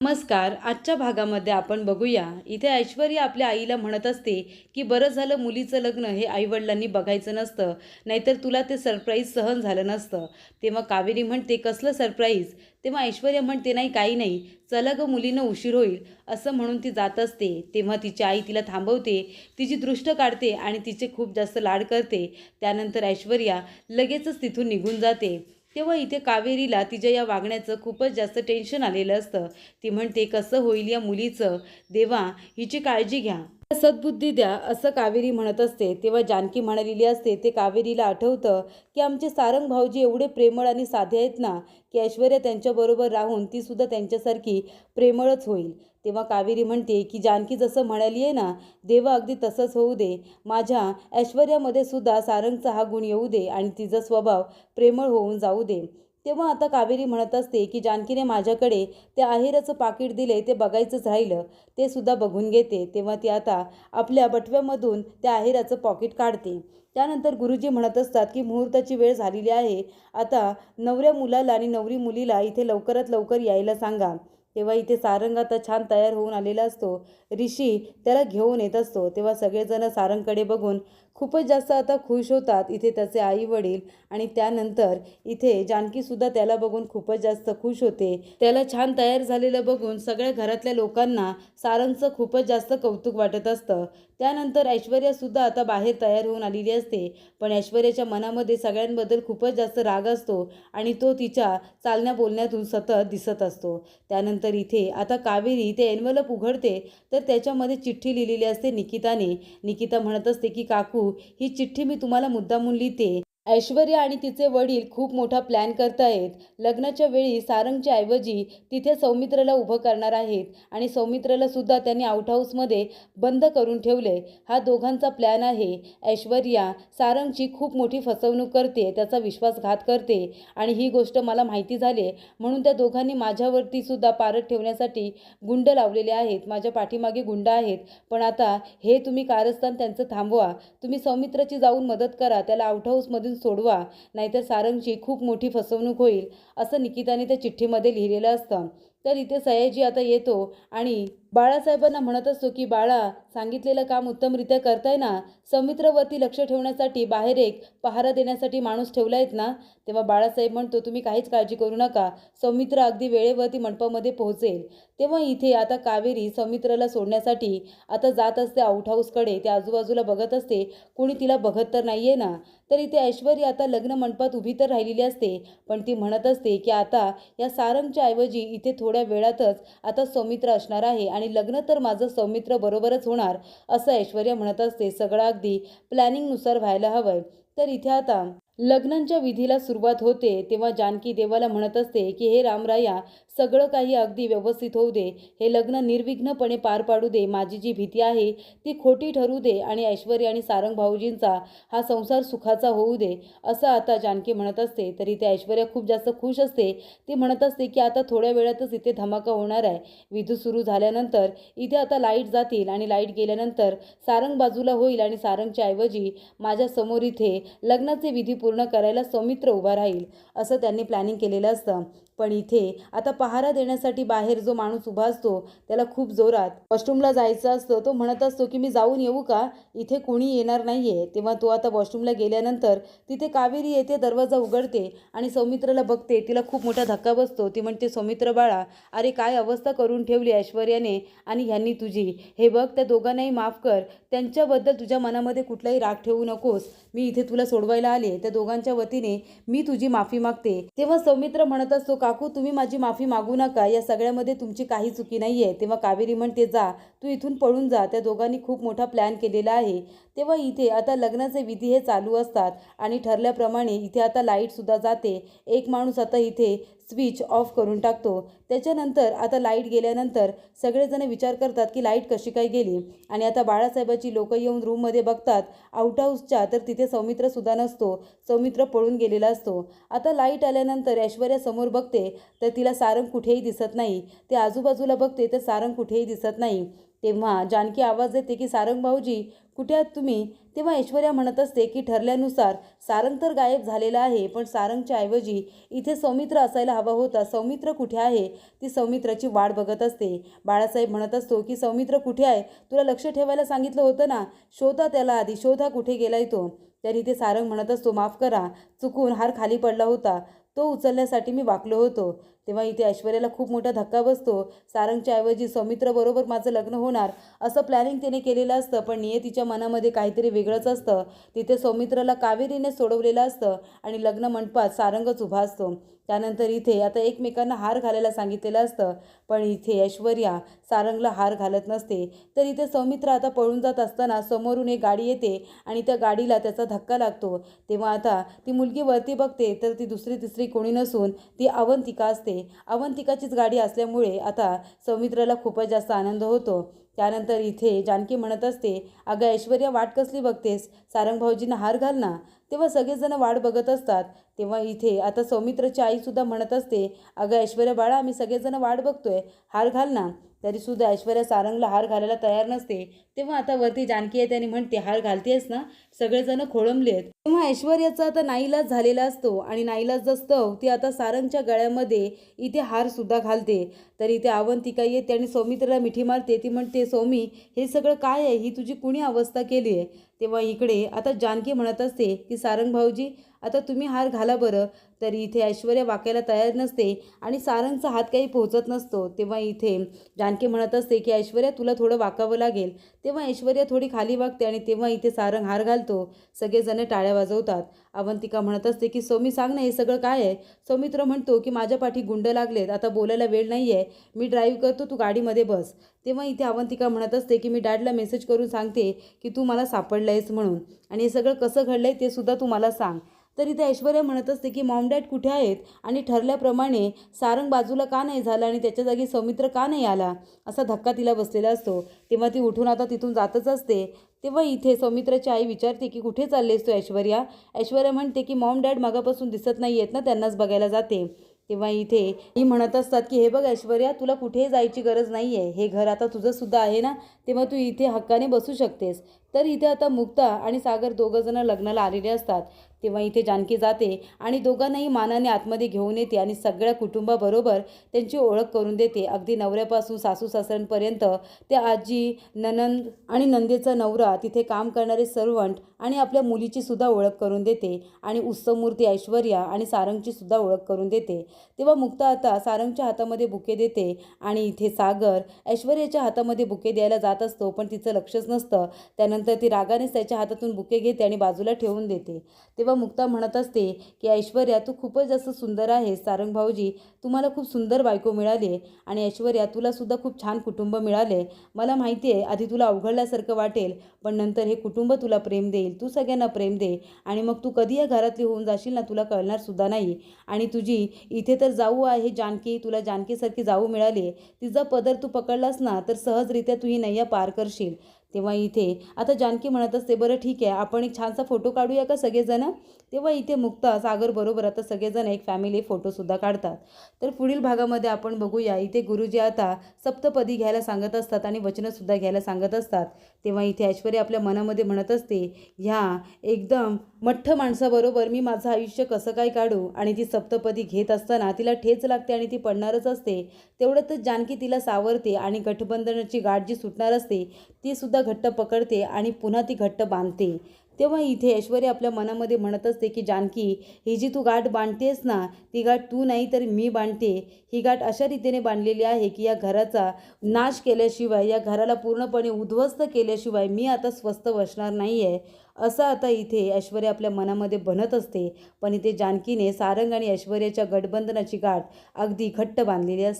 नमस्कार आजच्या भागामध्ये आपण बघूया. इथे ऐश्वर्या आपल्या आईला म्हणत असते की बरं झालं मुलीचं लग्न हे आईवडिलांनी बघायचं नसतं. नाहीतर तुला ते सरप्राईज सहन झालं नसतं. तेव्हा कावेरी म्हणते कसलं सरप्राईज तेव्हा ऐश्वर्या म्हणते नाही काही नाही. चला ग मुलीनं उशीर होईल. असं म्हणून ती जात असते. तेव्हा तिची आई तिला थांबवते. तिची दृष्ट काढते आणि तिचे खूप जास्त लाड करते. त्यानंतर ऐश्वर्या लगेचच तिथून निघून जाते. तेव्हा इथे कावेरीला तिच्या या वागण्याचं खूपच जास्त टेन्शन आलेलं असतं. ती म्हणते कसं होईल या मुलीचं? देवा हिची काळजी घ्या. सद्बुद्धी द्या असं कावेरी म्हणत असते. तेव्हा जानकी म्हणालेली असते ते कावेरीला आठवतं की आमचे सारंग भाऊजी एवढे प्रेमळ आणि साधे आहेत ना की ऐश्वर्या त्यांच्याबरोबर राहून ती सुद्धा त्यांच्यासारखी प्रेमळच होईल. तेव्हा कावेरी म्हणते की जानकी जसं म्हणाली आहे ना देवा अगदी तसंच होऊ दे. माझ्या ऐश्वर्यामध्ये सुद्धा सारंगचा हा गुण येऊ दे आणि तिचा स्वभाव प्रेमळ होऊन जाऊ दे. तेव्हा आता कावेरी म्हणत असते की जानकीने माझ्याकडे ते आहेराचं पाकिट दिले ते बघायचंच राहिलं ते सुद्धा बघून घेते. तेव्हा ती आता आपल्या बटव्यामधून त्या आहेराचं पॉकेट काढते. त्यानंतर गुरुजी म्हणत असतात की मुहूर्ताची वेळ झालेली आहे. आता नवऱ्या मुलाला आणि नवरी मुलीला इथे लवकरात लवकर यायला सांगा. तेव्हा इथे सारंग आता छान तयार होऊन आलेला असतो. ऋषी त्याला घेऊन येत असतो. तेव्हा सगळेजण सारंगकडे बघून खूपच जास्त आता खुश होतात इथे त्याचे आई वडील आणि त्यानंतर इथे जानकीसुद्धा त्याला बघून खूपच जास्त खुश होते. त्याला छान तयार झालेलं बघून सगळ्या घरातल्या लोकांना सारंगचं खूपच जास्त कौतुक वाटत असतं. त्यानंतर ऐश्वर्यासुद्धा आता बाहेर तयार होऊन आलेली असते. पण ऐश्वर्याच्या मनामध्ये सगळ्यांबद्दल खूपच जास्त राग असतो आणि तो तिच्या चालण्या बोलण्यातून सतत दिसत असतो. त्यानंतर इथे आता कावेरी ते एन्व्हलप उघडते. तर त्याच्यामध्ये चिठ्ठी लिहिलेली असते निकिताने. निकिता म्हणत असते की काकू ही चिठ्ठी मी तुम्हाला मुद्दामून लिहिते. ऐश्वर्या आणि तिचे वडील खूप मोठा प्लॅन करतायत लग्नाच्या वेळी सारंगच्या ऐवजी तिथे सौमित्रला उभं करणार आहेत आणि सौमित्रला सुद्धा त्यांनी आउटहाऊसमध्ये बंद करून ठेवले. हा दोघांचा प्लॅन आहे. ऐश्वर्या सारंगची खूप मोठी फसवणूक करते त्याचा विश्वासघात करते आणि ही गोष्ट मला माहिती झाली म्हणून त्या दोघांनी माझ्यावरती सुद्धा पारत ठेवण्यासाठी गुंड लावलेले आहेत. माझ्या पाठीमागे गुंड आहेत. पण आता हे तुम्ही कारस्थान त्यांचं थांबवा. तुम्ही सौमित्राची जाऊन मदत करा. त्याला आउटहाऊसमधून सोडवा नाहीतर सारंगची खूप मोठी फसवणूक होईल असं निकिताने त्या चिठ्ठीमध्ये लिहिलेलं असतं. तर इथे सयाजी आता येतो आणि बाळासाहेबांना म्हणत असतो की बाळा सांगितलेलं काम उत्तमरित्या करताय ना? सौमित्रवरती लक्ष ठेवण्यासाठी बाहेर एक पहारा देण्यासाठी माणूस ठेवला आहेत ना तेव्हा बाळासाहेब म्हणतो तुम्ही काहीच काळजी करू नका. सौमित्र अगदी वेळेवरती मंडपामध्ये पोहोचेल. तेव्हा इथे आता कावेरी सौमित्राला सोडण्यासाठी आता जात असते आउट हाऊसकडे. त्या आजूबाजूला बघत असते. कोणी तिला बघत तर नाही आहे ना? तर इथे ऐश्वर्या आता लग्न मंडपात उभी तर राहिलेली असते. पण ती म्हणत असते की आता या सारंगच्या ऐवजी इथे थोड्या वेळातच आता सौमित्र असणार आहे आणि लग्न तर माझं सौमित्र बरोबरच होणार असं ऐश्वर्या म्हणत असते. सगळं अगदी प्लॅनिंगनुसार व्हायला हवंय. तर इथे आता लग्नांच्या विधीला सुरुवात होते तेव्हा जानकी देवाला म्हणत असते की हे रामराया सगळं काही अगदी व्यवस्थित होऊ दे. हे लग्न निर्विघ्नपणे पार पाडू दे. माझी जी भीती आहे ती खोटी ठरू दे आणि ऐश्वर्या आणि सारंग भाऊजींचा हा संसार सुखाचा होऊ दे. असं आता जानकी म्हणत असते. तरी ते ऐश्वर्या खूप जास्त खुश असते. ती म्हणत असते की आता थोड्या वेळातच इथे धमाका होणार आहे. विधू सुरू झाल्यानंतर इथे आता लाइट जातील आणि लाइट गेल्यानंतर सारंग बाजूला होईल आणि सारंगच्या ऐवजी माझ्यासमोर इथे लग्नाचे विधी पूर्ण करायला सौमित्र उभा राहील असं त्यांनी प्लॅनिंग केलेलं असतं. पण इथे आता पहारा देण्यासाठी बाहेर जो माणूस उभा असतो त्याला खूप जोरात वॉशरूमला जायचं असतं तो म्हणत असतो की मी जाऊन येऊ का? इथे कोणी येणार नाहीये. तेव्हा तो आता वॉशरूमला गेल्यानंतर तिथे कावेरी येते दरवाजा उघडते आणि सौमित्राला बघते. तिला खूप मोठा धक्का बसतो. ती म्हणते सौमित्र बाळा अरे काय अवस्था करून ठेवली ऐश्वर्याने आणि ह्यांनी तुझी? हे बघ त्या दोघांनाही माफ कर. त्यांच्याबद्दल तुझ्या मनामध्ये कुठलाही राग ठेवू नकोस. मी इथे तुला सोडवायला आले. त्या दोघांच्या वतीने मी तुझी माफी मागते. तेव्हा सौमित्र म्हणत असतो काकू तुम्ही माझी माफी मागू नका. या सगळ्यामध्ये तुमची काही चुकी नाही आहे तेव्हा कावेरी म्हणते जा. तू इथून पळून जा. त्या दोघांनी खूप मोठा प्लॅन केलेला आहे. तेव्हा इथे आता लग्नाचे विधी हे चालू असतात आणि ठरल्याप्रमाणे इथे आता लाईटसुद्धा जाते. एक माणूस आता इथे स्विच ऑफ करून टाकतो. त्याच्यानंतर आता लाइट गेल्यानंतर सगळेजण विचार करतात की लाइट कशी काय गेली? आणि आता बाळासाहेबाची लोक येऊन रूममध्ये बघतात आउट हाऊसच्या तर तिथे सौमित्रसुद्धा नसतो. सौमित्र पळून गेलेला असतो. आता लाइट आल्यानंतर ऐश्वर्या समोर बघते तर तिला सारंग कुठेही दिसत नाही. ते आजूबाजूला बघते तर सारंग कुठेही दिसत नाही. तेव्हा जानकी आवाज देते की सारंग भाऊजी कुठे आहात तुम्ही? तेव्हा ऐश्वर्या म्हणत असते की ठरल्यानुसार सारंग तर गायब झालेला आहे पण सारंगच्या ऐवजी इथे सौमित्र असायला हवा होता. सौमित्र कुठे आहे? ती सौमित्राची वाट बघत असते. बाळासाहेब म्हणत असतो की सौमित्र कुठे आहे? तुला लक्ष ठेवायला सांगितलं होतं ना? शोधा त्याला आधी शोधा कुठे गेलाय तो. तरी ते सारंग म्हणत असतो माफ करा चुकून हार खाली पडला होता. तो उचलण्यासाठी मी वाकलो होतो. तेव्हा इथे ऐश्वर्याला खूप मोठा धक्का बसतो. सारंगच्या ऐवजी सौमित्रबरोबर माझं लग्न होणार असं प्लॅनिंग तिने केलेलं असतं पण नियतीच्या मनामध्ये काहीतरी वेगळंच असतं. तिथे सौमित्रला कावेरीने सोडवलेलं असतं आणि लग्न मंडपात सारंगच उभा असतो. त्यानंतर इथे आता एकमेकांना हार घालायला सांगितलेलं असतं पण इथे ऐश्वर्या सारंगला हार घालत नसते. तर इथे सौमित्र आता पळून जात असताना समोरून एक गाडी येते आणि त्या गाडीला त्याचा धक्का लागतो. तेव्हा आता ती मुलगी वरती बघते तर ती दुसरी तिसरी कोणी नसून ती अवंतिका असते. अवंतिकाचीच गाडी असल्यामुळे आता सौमित्राला खूपच जास्त आनंद होतो. त्यानंतर इथे जानकी म्हणत असते अगं ऐश्वर्या वाट कसली बघतेस? सारंग भाऊजींना हार घाल ना. तेव्हा सगळेजण वाट बघत असतात. तेव्हा इथे आता सौमित्रची आईसुद्धा म्हणत असते अगं ऐश्वर्या बाळा आम्ही सगळेजण वाट बघतोय. हार घाल ना. तरीसुद्धा ऐश्वर्या सारंगला हार घालायला तयार नसते. तेव्हा आता वरती जानकी येते आणि म्हणते हार घालतेस ना? सगळेजण खोळंबले आहेत. तेव्हा ऐश्वर्याचा आता नाईलाज झालेला असतो आणि नाईलाज असतो ती आता सारंगच्या गळ्यामध्ये इथे हारसुद्धा घालते. तर इथे अवंतिका येते आणि सौमित्राला मिठी मारते. ती म्हणते सौमी हे सगळं काय आहे? ही तुझी कुणी अवस्था केली आहे? तेव्हा इकडे आता जानकी म्हणत असते की सारंग भाऊजी आता तुम्ही हार घाला बरं. तरी इथे ऐश्वर्या वाकायला तयार नसते आणि सारंगचा हात काही पोहोचत नसतो. तेव्हा इथे जानकी म्हणत असते की ऐश्वर्या तुला थोडं वाकावं लागेल. तेव्हा ऐश्वर्या थोडी खाली वागते आणि तेव्हा इथे सारंग हार घालतो. सगळेजण टाळ्या वाजवतात. अवंतिका म्हणत असते की सौमी सांग ना हे सगळं काय आहे? सौमित्र म्हणतो की माझ्या पाठी गुंड लागलेत. आता बोलायला वेळ नाही आहे मी ड्राईव्ह करतो तू गाडीमध्ये बस. तेव्हा इथे अवंतिका म्हणत असते की मी डॅडला मेसेज करून सांगते की तू मला सापडलं आहेस म्हणून. आणि हे सगळं कसं घडलं आहे ते सुद्धा तुम्हाला सांग. तर इथे ऐश्वर्या म्हणत असते की मॉम डॅड कुठे आहेत? आणि ठरल्याप्रमाणे सारंग बाजूला का नाही झालं आणि त्याच्या जागी सौमित्र का नाही आला? असा धक्का तिला बसलेला असतो. तेव्हा ती उठून आता तिथून जातच असते. तेव्हा इथे सौमित्राची आई विचारते की कुठे चाललेस तू ऐश्वर्या? ऐश्वर्या म्हणते की मॉम डॅड मगापासून दिसत नाही आहेत ना त्यांनाच बघायला जाते. तेव्हा इथे ही म्हणत असतात की हे बघ ऐश्वर्या तुला कुठेही जायची गरज नाही आहे हे घर आता तुझं सुद्धा आहे ना? तेव्हा तू इथे हक्काने बसू शकतेस. तर इथे आता मुक्ता आणि सागर दोघंजणं लग्नाला आलेले असतात. तेव्हा इथे जानकी जाते आणि दोघांनाही मानाने आतमध्ये घेऊन येते आणि सगळ्या कुटुंबाबरोबर त्यांची ओळख करून देते. अगदी नवऱ्यापासून सासू सासऱ्यांपर्यंत ते आजी ननंद आणि नंदेचा नवरा तिथे काम करणारे सर्वंट आणि आपल्या मुलीची सुद्धा ओळख करून देते आणि उत्सवमूर्ती ऐश्वर्या आणि सारंगची सुद्धा ओळख करून देते. तेव्हा मुक्ता आता सारंगच्या हातामध्ये बुके देते आणि इथे सागर ऐश्वर्याच्या हातामध्ये बुके द्यायला जात असतो पण तिचं लक्षच नसतं. त्यानंतर ती रागानेच त्याच्या हातातून बुके घेते आणि बाजूला ठेवून देते. तेव्हा मुक्ता म्हणत असते की ऐश्वर्या तू खूपच जास्त सुंदर आहेस सारंग भाऊजी. तुम्हाला खूप सुंदर बायको मिळाली आणि ऐश्वर्या तुला सुद्धा खूप छान कुटुंब मिळाले मला माहिती आहे आधी तुला अवघडल्यासारखं वाटेल पण नंतर हे कुटुंब तुला प्रेम देईल. तू सगळ्यांना प्रेम दे आणि मग तू कधी या घरातली होऊन जाशील ना तुला कळणार सुद्धा नाही. आणि तुझी इथे तर जाऊ आहे जानकी तुला जानकीसारखी जाऊ मिळाली तिचा पदर तू पकडलास ना तर सहजरित्या तू ही नैया पार करशील. तेव्हा इथे आता जानकी म्हणत असते बरं ठीक आहे आपण एक छानसा फोटो काढूया का सगळेजण? तेव्हा इथे मुक्ता सागर बरोबर आता सगळेजण एक फॅमिली फोटोसुद्धा काढतात. तर पुढील भागामध्ये आपण बघूया इथे गुरुजी आता सप्तपदी घ्यायला सांगत असतात आणि वचनंसुद्धा घ्यायला सांगत असतात. तेव्हा इथे ऐश्वर्या आपल्या मनामध्ये म्हणत असते ह्या एकदम मठ्ठ माणसाबरोबर मी माझं आयुष्य कसं काय काढू? आणि ती सप्तपदी घेत असताना तिला ठेच लागते आणि ती पडणारच असते. तेवढ्यातच जानकी तिला सावरते आणि गठबंधनाची गाठ जी सुटणार असते ती सुद्धा घट्ट पकडते आणि पुन्हा ती घट्ट बांधते. तेव्हा इथे ऐश्वर्या आपल्या मनामध्ये म्हणत असते की जानकी ही जी तू गाठ बांधतेस ना ती गाठ तू नाही तर मी बांधते. ही गाठ अशा रीतीने बांधलेली आहे की या घराचा नाश केल्याशिवाय या घराला पूर्णपणे उद्ध्वस्त केल्याशिवाय मी आता स्वस्थ बसणार नाही आहे असं आता इथे ऐश्वर्या आपल्या मनामध्ये बनत असते. पण इथे जानकीने सारंग आणि ऐश्वर्याच्या गठबंधनाची गाठ अगदी घट्ट बांधलेली असते.